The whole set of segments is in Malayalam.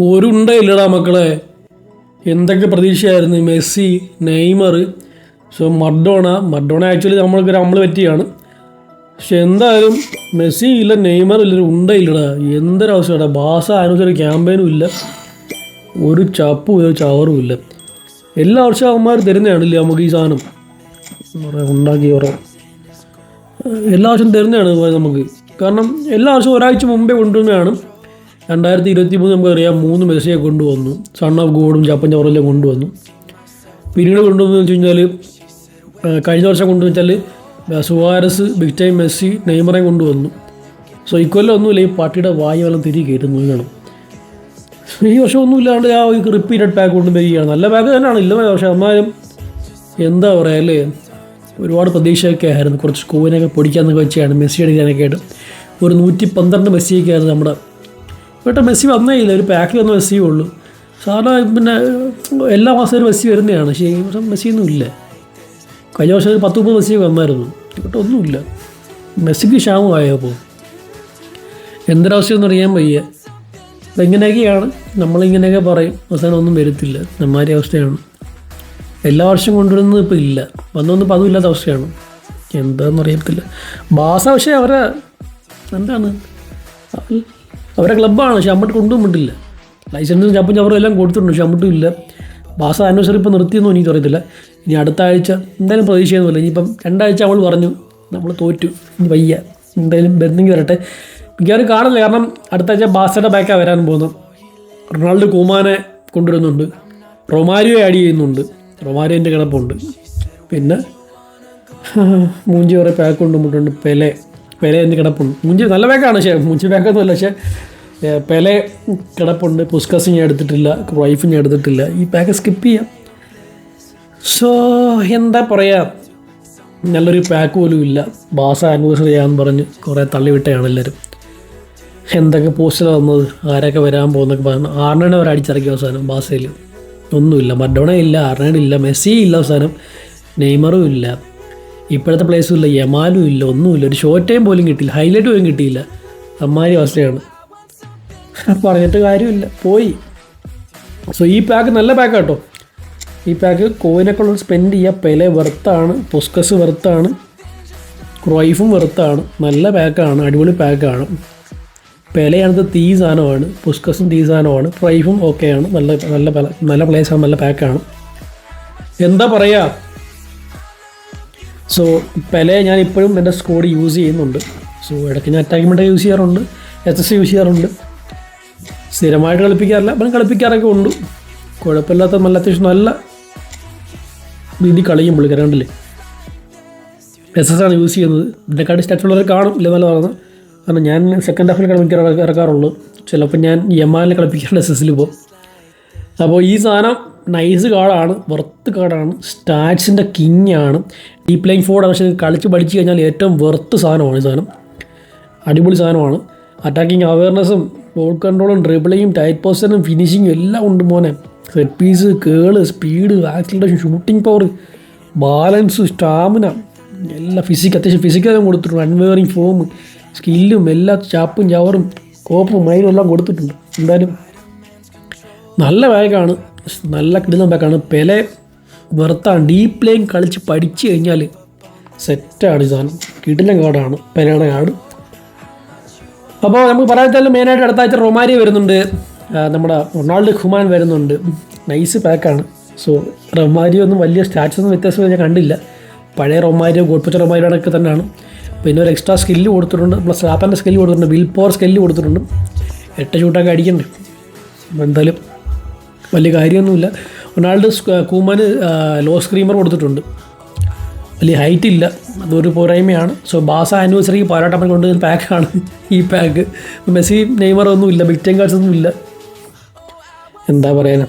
ഒരു ഉണ്ടയില്ലടാ മക്കളെ. എന്തൊക്കെ പ്രതീക്ഷയായിരുന്നു? Messi Neymar so Maradona. Maradona actually നമ്മൾക്ക് നമ്മൾ പറ്റിയാണ്. പക്ഷെ എന്തായാലും മെസ്സി ഇല്ല നെയ്മർ ഇല്ല ഒരു ഉണ്ടയില്ലടാ. എന്തൊരവസ്ഥയാടാ. ബാസ ആനുസരിച്ച് ക്യാമ്പയിനും ഇല്ല. ഒരു ചപ്പും ഒരു ചവറും ഇല്ല. എല്ലാ വർഷവും അവന്മാർ തരുന്നതാണില്ലേ നമുക്ക് ഈ സാധനം? ഉണ്ടാക്കി ഓരോ. എല്ലാ വർഷവും തരുന്നതാണ് നമുക്ക്. കാരണം എല്ലാ വർഷവും ഒരാഴ്ച മുമ്പേ കൊണ്ടുവന്നതാണ്. രണ്ടായിരത്തി ഇരുപത്തി മൂന്ന് നമുക്കറിയാം മൂന്ന് മെസ്സിയെ കൊണ്ടുവന്നു. സൺ ഓഫ് ഗോഡും ജപ്പൻ ചവറെല്ലാം കൊണ്ടുവന്നു. പിന്നീട് കൊണ്ടുവന്നു വെച്ച് കഴിഞ്ഞാൽ കഴിഞ്ഞ വർഷം കൊണ്ടുവച്ചാൽ സുവാരസ് ബിഗ് ടൈം മെസ്സി നെയ്മറെ കൊണ്ടുവന്നു. സോ ഇക്കൊല്ലം ഒന്നുമില്ല ഈ പാർട്ടിയുടെ വെള്ളം തിരികെ കയറ്റുന്നു വേണം ഈ വർഷം ഒന്നുമില്ലാണ്ട് ആ ഒരു റിപ്പീറ്റഡ് പാക്ക് കൊണ്ടുവരികയാണ് നല്ല പാക്ക് തന്നെയാണ് ഇല്ല പക്ഷേ എന്നാലും എന്താ പറയുക അല്ലേ? ഒരുപാട് പ്രതീക്ഷയൊക്കെ ആയിരുന്നു. കുറച്ച് കോവിനൊക്കെ പൊടിക്കാന്നൊക്കെ വെച്ചാണ് മെസ്സി അടിക്കാനൊക്കെ ആയിട്ട്. ഒരു നൂറ്റി പന്ത്രണ്ട് മെസ്സിയൊക്കെ ആയിരുന്നു നമ്മുടെ ഇവിടെ മെസ്സി വന്നേ ഇല്ല ഒരു പാക്കിൽ വന്ന മെസ്സിയേ ഉള്ളൂ. സാധാരണ പിന്നെ എല്ലാ മാസവും ഒരു മെസ്സി വരുന്നതാണ്. പക്ഷേ ഈ വർഷം മെസ്സിയൊന്നും ഇല്ല. കഴിഞ്ഞ വർഷം ഒരു പത്ത് മുപ്പത് മെസ്സിയൊക്കെ വന്നായിരുന്നു. ഇവിടെ ഒന്നുമില്ല. മെസ്സിക്ക് ക്ഷാമമായപ്പോൾ. എന്തൊരവസ്ഥയൊന്നും അറിയാൻ വയ്യ. അപ്പം ഇങ്ങനെയൊക്കെയാണ്. നമ്മളിങ്ങനെയൊക്കെ പറയും. അവസാനം ഒന്നും വരത്തില്ല. നമ്മാരി അവസ്ഥയാണ്. എല്ലാ വർഷവും കൊണ്ടുവരുന്നത് ഇപ്പോൾ ഇല്ല. വന്നൊന്നും ഇപ്പം അതുമില്ലാത്ത അവസ്ഥയാണ്. എന്താണെന്ന് അറിയത്തില്ല ബാസ പക്ഷേ അവരെ എന്താണ്? അവരെ ക്ലബ്ബാണ് പക്ഷെ അമ്മട്ട് കൊണ്ടുപോയിട്ടില്ല ലൈസൻസും ചപ്പും ചവറും എല്ലാം കൊടുത്തിട്ടുണ്ട് പക്ഷെ ഇല്ല. ബാസ ആനിവേഴ്സറി ഇപ്പോൾ നിർത്തിയെന്നോ എനിക്ക് അറിയത്തില്ല. ഇനി അടുത്ത ആഴ്ച എന്തായാലും പ്രതീക്ഷയൊന്നുമില്ല ഇനിയിപ്പം രണ്ടാഴ്ച അവൾ പറഞ്ഞു നമ്മൾ തോറ്റു ഇനി വയ്യ എന്തായാലും ബന്ധെങ്കിൽ വരട്ടെ. മിക്കവാറും കാണില്ല കാരണം അടുത്ത ആഴ്ച ബാസയുടെ ബാക്കാണ് വരാൻ പോകുന്നത്. റൊണാൾഡോ കൂമാനെ കൊണ്ടുവരുന്നുണ്ട്. റൊമാരിയോ ആഡ് ചെയ്യുന്നുണ്ട്. റൊമാരിയോന്റെ കിടപ്പുണ്ട്. പിന്നെ മൂഞ്ചി കുറേ പാക്ക് കൊണ്ടുപോയിട്ടുണ്ട് പെലെ. പെലെ എന്ന് കിടപ്പുണ്ട്. മുഞ്ചി നല്ല ബാക്കാണ് പക്ഷേ മുഞ്ചി ബാക്കൊന്നുമല്ല പക്ഷേ പെലെ കിടപ്പുണ്ട്. പുസ്കസ് ഞാൻ എടുത്തിട്ടില്ല വൈഫ് ഞാൻ എടുത്തിട്ടില്ല. ഈ പാക്ക് സ്കിപ്പ് ചെയ്യാം. സോ എന്താ പറയുക നല്ലൊരു പാക്ക് പോലും ഇല്ല. ബാസ ആനിവേഴ്സറി ചെയ്യാമെന്ന് പറഞ്ഞ് കുറേ തള്ളിവിട്ടയാണ് എല്ലാവരും എന്തൊക്കെ പോസ്റ്റർ വന്നത്? ആരൊക്കെ വരാൻ പോകുന്നൊക്കെ പറഞ്ഞു. ആർണേഡ് അവർ അടിച്ചിറക്കിയ അവസാനം ബാസയിൽ ഒന്നുമില്ല. മഡോണ ഇല്ല ആർണേഡ് ഇല്ല മെസ്സി ഇല്ല അവസാനം. നെയ്മറും ഇല്ല. ഇപ്പോഴത്തെ പ്ലേസും ഇല്ല. യമാലും ഇല്ല ഒന്നുമില്ല. ഒരു ഷോർട്ട് ടൈം പോലും കിട്ടിയില്ല. ഹൈലൈറ്റ് പോലും കിട്ടിയില്ല. അമ്മാരി അവസ്ഥയാണ്. പറഞ്ഞിട്ട് കാര്യമില്ല. പോയി. സോ ഈ പാക്ക് നല്ല പാക്ക് കേട്ടോ ഈ പാക്ക് കോയിനൊക്കെ ഉള്ള സ്പെൻഡ് ചെയ്യുക പെലെ വെറുത്താണ് പുസ്കസ് വെറുത്താണ് ക്രൈഫും വെറുത്താണ് നല്ല പാക്കാണ് അടിപൊളി പാക്കാണ് പെലയാണത് തീ സാധനമാണ്. പുസ്കസും തീ സാധനമാണ്. ക്രൈഫും ഓക്കെയാണ് നല്ല നല്ല നല്ല പ്ലേസാണ് നല്ല പാക്കാണ് എന്താ പറയുക സോ പെലെ ഞാൻ ഇപ്പോഴും എന്റെ സ്കോഡ് യൂസ് ചെയ്യുന്നുണ്ട്. സോ ഇടയ്ക്ക് ഞാൻ അറ്റാക്ക്മെന്റ് യൂസ് ചെയ്യാറുണ്ട്. എസ് എസ് യൂസ് ചെയ്യാറുണ്ട്. സ്ഥിരമായിട്ട് കളിപ്പിക്കാറില്ല. അപ്പം കളിപ്പിക്കാറൊക്കെ ഉണ്ട്. കുഴപ്പമില്ലാത്ത നല്ല അത്യാവശ്യം നല്ല രീതി കളിയും പുള്ളിക്കാരൻ കണ്ടില്ലേ എസ് എസ് ആണ് യൂസ് ചെയ്യുന്നത്. ഇതിനെക്കാട്ടി സ്റ്റാറ്റുള്ളവർ കാണും ഇല്ലെന്നല്ല പറഞ്ഞത്. കാരണം ഞാൻ സെക്കൻഡ് ഹാഫിൽ കളിപ്പിക്കാൻ ഇറക്കാറുള്ളൂ. ചിലപ്പോൾ ഞാൻ യമാലിനെ കളിപ്പിക്കാറുണ്ട് എസ് എസിൽ പോകും അപ്പോൾ ഈ സാധനം നൈസ് കാർഡാണ് വെർത്ത് കാർഡാണ് സ്റ്റാറ്റ്സിന്റെ കിങ് ആണ് ഈ ലൈൻ ഫോർഡാണ് പക്ഷേ കളിച്ച് പഠിച്ചു കഴിഞ്ഞാൽ ഏറ്റവും വെർത്ത് സാധനമാണ് ഈ സാധനം. അടിപൊളി സാധനമാണ്. അറ്റാക്കിങ് അവയർനെസ്സും ബോൾ കൺട്രോളും ഡ്രിബിളിങ്ങും ടൈറ്റ് പോസ്റ്ററും ഫിനിഷിങ്ങും എല്ലാം ഉണ്ട് മോനെ. Set piece curl speed acceleration shooting power balance stamina എല്ലാ ഫിസിക്ക് അത്യാവശ്യം ഫിസിക്കലും കൊടുത്തിട്ടുണ്ട്. അൺവെയറിങ് ഫോം സ്കില്ലും എല്ലാ ചാപ്പും ചവറും കോപ്പും മൈലും എല്ലാം കൊടുത്തിട്ടുണ്ട്. എന്തായാലും നല്ല ബാഗാണ് നല്ല കിടുന്ന ബാക്കാണ് പെലെ വെറുത്താണ്. പ്ലേയിങ് കളിച്ച് പഠിച്ചു കഴിഞ്ഞാൽ സെറ്റാണ് ഈ സാധനം. കിടിലം കാർഡാണ് പെലയുടെ കാർഡ് അപ്പോൾ നമുക്ക് പറയാച്ചാലും മെയിനായിട്ട് അടുത്ത ആഴ്ച റൊമാരി വരുന്നുണ്ട്. നമ്മുടെ റൊണാൾഡ് ഖുമാൻ വരുന്നുണ്ട്. നൈസ് പാക്കാണ് സോ റൊമാരിയോ ഒന്നും വലിയ സ്റ്റാറ്റ്സ് ഒന്നും വ്യത്യാസം ഞാൻ കണ്ടില്ല. പഴയ റൊമാരിയോ ഗോൾപ്പച്ച റൊമാരിയോ ഒക്കെ തന്നെയാണ്. പിന്നെ ഒരു എക്സ്ട്രാ സ്കില്ല് കൊടുത്തിട്ടുണ്ട്. പ്ലസ് റാപ്പന്റെ സ്കില്ല് കൊടുത്തിട്ടുണ്ട്. വിൽ പോർ സ്കില്ല് കൊടുത്തിട്ടുണ്ട്. എട്ട് ഷൂട്ടൊക്കെ അടിക്കണ്ടേ എന്തായാലും വലിയ കാര്യമൊന്നുമില്ല. റൊണാൾഡ് കൂമാന് ലോ സ്ക്രീമർ കൊടുത്തിട്ടുണ്ട്. വലിയ ഹൈറ്റ് ഇല്ല. അതൊരു പോരായ്മയാണ്. സോ ബാസ ആനിവേഴ്സറിക്ക് പോരാട്ടം കൊണ്ട് പാക്കാണ് ഈ പാക്ക് മെസ്സി നെയ്മർ ഒന്നും ഇല്ല. ബിഗ് ടൈം ഒന്നും ഇല്ല. എന്താ പറയാനാ?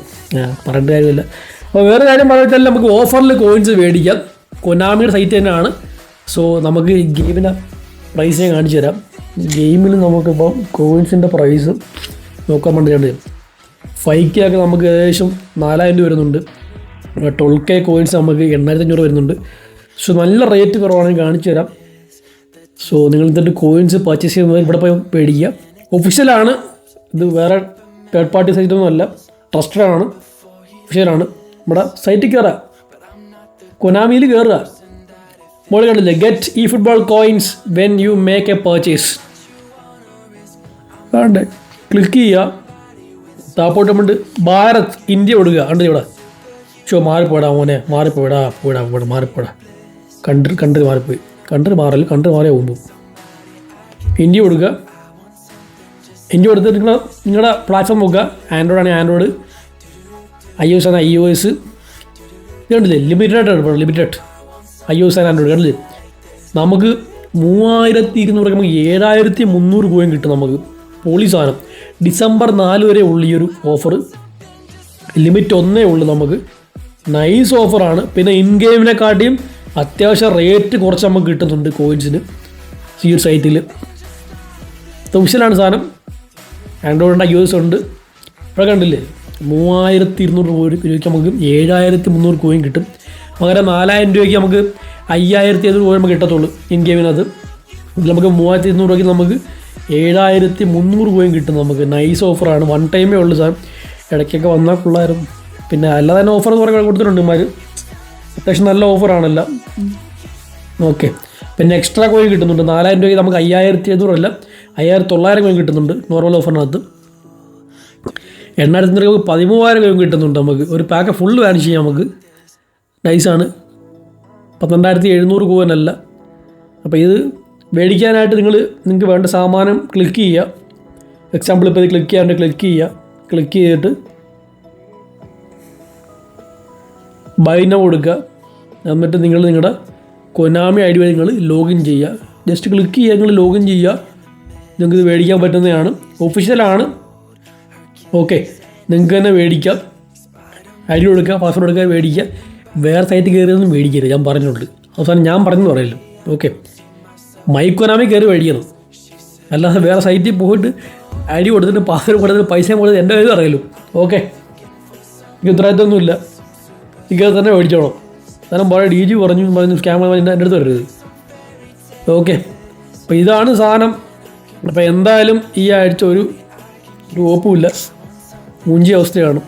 പറഞ്ഞ കാര്യമില്ല. അപ്പോൾ വേറെ കാര്യം പറഞ്ഞാൽ നമുക്ക് ഓഫറിൽ കോയിൻസ് മേടിക്കാം. കൊനാമിയുടെ സൈറ്റ് തന്നെയാണ്. സോ നമുക്ക് ഗെയിമിന്റെ പ്രൈസ് ഞാൻ കാണിച്ചു തരാം ഗെയിമിൽ നമുക്കിപ്പോൾ കോയിൻസിന്റെ പ്രൈസ് നോക്കാൻ വേണ്ടിയിട്ട് ഫൈവ് കെ ഒക്കെ നമുക്ക് ഏകദേശം നാലായിരം രൂപ വരുന്നുണ്ട്. ട്വൽവ് കെ കോയിൻസ് നമുക്ക് എണ്ണായിരത്തി അഞ്ഞൂറ് വരുന്നുണ്ട്. സോ നല്ല റേറ്റ് കുറവാണെങ്കിൽ കാണിച്ചു തരാം. സോ നിങ്ങൾ എന്നിട്ട് കോയിൻസ് പർച്ചേസ് ചെയ്യുന്നത് ഇവിടെ പോയി പേടിക്കുക. ഒഫീഷ്യലാണ് ഇത് വേറെ തേർഡ് പാർട്ടി സൈറ്റ് ഒന്നും അല്ല. ട്രസ്റ്റഡ് ആണ്. ഒഫീഷ്യലാണ് നമ്മുടെ സൈറ്റിൽ കയറുക കൊനാമിയിൽ കയറുക. മോളിൽ കണ്ടില്ലേ? ഗെറ്റ് ഈ football coins when you make a purchase വേണ്ടേ? ക്ലിക്ക് ചെയ്യുക. താപ്പോട്ട് നമ്മണ്ട് ഭാരത് ഇന്ത്യ ഓടുക കണ്ടു ഇവിടെ. ചോ മാറിപ്പോടാ മോനെ. മാറിപ്പോടാ പോടാ പോടാ മാറിപ്പോടാ കണ്ട്രി കണ്ട്രി മാറിപ്പോയി. കണ്ട്രി മാറൽ കണ്ട്രി മാറിയ പോകുമ്പോൾ ഇന്ത്യ കൊടുക്കുക ഇന്ത്യ കൊടുത്തിട്ട് നിങ്ങൾ നിങ്ങളുടെ പ്ലാറ്റ്ഫോം നോക്കുക. ആൻഡ്രോയിഡ് ആണെങ്കിൽ ആൻഡ്രോയിഡ് ഐ ഒ എസ് ആണ് ഐ ഒ എസ് കണ്ടില്ലേ? ലിമിറ്റഡ് ആണ് ലിമിറ്റഡ് ഐ ഒ എസ് ആണ് ആൻഡ്രോയിഡ് കണ്ടില്ലേ? നമുക്ക് മൂവായിരത്തി ഇരുന്നൂറ് നമുക്ക് ഏഴായിരത്തി മുന്നൂറ് രൂപയും കിട്ടും നമുക്ക്. പോളി സാധനം. ഡിസംബർ നാല് വരെ ഉള്ള ഈ ഒരു ഓഫർ ലിമിറ്റ് ഒന്നേ ഉള്ളൂ നമുക്ക്. നൈസ് ഓഫറാണ് പിന്നെ ഇൻ ഗെയിമിനെക്കാട്ടിയും അത്യാവശ്യം റേറ്റ് കുറച്ച് നമുക്ക് കിട്ടുന്നുണ്ട് കോയിൻസിന് ഈ ഒരു സൈറ്റിൽ തുഷലാണ് സാധനം. ആൻഡ്രോയിഡിന്റെ ഐ എസ് ഉണ്ട്. ഇവിടെ കണ്ടില്ലേ? മൂവായിരത്തി ഇരുന്നൂറ് രൂപയ്ക്ക് നമുക്ക് ഏഴായിരത്തി മുന്നൂറ് കോയിൻ കിട്ടും. പകരം നാലായിരം രൂപയ്ക്ക് നമുക്ക് അയ്യായിരത്തി അഞ്ഞൂറ് കോയിൻ നമുക്ക് കിട്ടത്തുള്ളൂ ഇൻ ഗെയിമിനകത്ത് ഇതിൽ നമുക്ക് മൂവായിരത്തി ഇരുന്നൂറ് രൂപയ്ക്ക് നമുക്ക് ഏഴായിരത്തി മുന്നൂറ് രൂപയും കിട്ടും നമുക്ക്. നൈസ് ഓഫറാണ് വൺ ടൈമേ ഉള്ളൂ സാർ. ഇടയ്ക്കൊക്കെ വന്നാൽ കൊള്ളായിരുന്നു. പിന്നെ അല്ലാതെ തന്നെ ഓഫർ കുറേ കൊടുത്തിട്ടുണ്ട് ഇമാർ അത്യാവശ്യം നല്ല ഓഫറാണല്ല ഓക്കെ പിന്നെ എക്സ്ട്രാ കോയിൻ കിട്ടുന്നുണ്ട്. നാലായിരം രൂപയ്ക്ക് നമുക്ക് അയ്യായിരത്തി എഴുന്നൂറല്ല അയ്യായിരത്തി തൊള്ളായിരം കോയിൻ കിട്ടുന്നുണ്ട് നോർമൽ ഓഫറിനകത്ത് എണ്ണായിരത്തി രൂപ പതിമൂവായിരം കോയിൻ കിട്ടുന്നുണ്ട് നമുക്ക്. ഒരു പാക്ക് ഫുൾ വാനിഷ് ചെയ്യാം നമുക്ക്. നൈസാണ് പന്ത്രണ്ടായിരത്തി എഴുന്നൂറ് കോയിനല്ല അപ്പോൾ ഇത് മേടിക്കാനായിട്ട് നിങ്ങൾ നിങ്ങൾക്ക് വേണ്ട സാമാനം ക്ലിക്ക് ചെയ്യുക. എക്സാമ്പിൾ ഇപ്പോൾ ഇത് ക്ലിക്ക് ചെയ്യാണ്ട് ക്ലിക്ക് ചെയ്യുക. ക്ലിക്ക് ചെയ്തിട്ട് ബൈന കൊടുക്കുക. എന്നിട്ട് നിങ്ങൾ നിങ്ങളുടെ കൊനാമി ഐ ഡി വഴി നിങ്ങൾ ലോഗിൻ ചെയ്യുക. ജസ്റ്റ് ക്ലിക്ക് ചെയ്യുക നിങ്ങൾ ലോഗിൻ ചെയ്യുക. നിങ്ങൾക്ക് ഇത് മേടിക്കാൻ പറ്റുന്നതാണ്. ഒഫീഷ്യലാണ് ഓക്കെ നിങ്ങൾക്ക് തന്നെ മേടിക്കാം. ഐ ഡി കൊടുക്കുക പാസ്വേഡ് കൊടുക്കുക മേടിക്കുക. വേറെ സൈറ്റ് കയറിയൊന്നും മേടിക്കരുത്. ഞാൻ പറഞ്ഞിട്ടുണ്ട്. അവസാനം ഞാൻ പറഞ്ഞെന്ന് പറയല്ലോ. ഓക്കെ മൈക്കൊനാമി കയറി മേടിക്കണം അല്ലാതെ വേറെ സൈറ്റിൽ പോയിട്ട് അരി കൊടുത്തിട്ട് പാസ്വേഡ് കൊടുത്തിട്ട് പൈസ കൊടുത്തിട്ട് എന്റെ കയ്യിൽ അറിയല്ലോ. ഓക്കെ എനിക്ക് ഉത്തരവാദിത്തമൊന്നുമില്ല ഇങ്ങനെ തന്നെ മേടിച്ചോളാം. കാരണം പറയാം ഡി ജി പറഞ്ഞു പറഞ്ഞു സ്കാം എന്റെ അടുത്ത് വരരുത്. ഓക്കെ അപ്പോൾ ഇതാണ് സാധനം. അപ്പോൾ എന്തായാലും ഈ ആഴ്ച ഒരു ഒരു ഓപ്പുമില്ല അവസ്ഥയാണ്.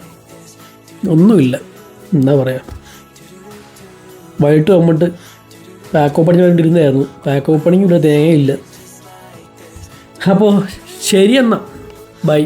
ഒന്നുമില്ല. എന്താ പറയുക വൈകിട്ട് വന്നിട്ട് പാക്ക് ഓപ്പണിങ് വേണ്ടിയിരുന്നായിരുന്നു പാക്ക് ഓപ്പണിങ് ഇവിടെ തേങ്ങയില്ല. അപ്പോൾ ശരി എന്നാൽ ബൈ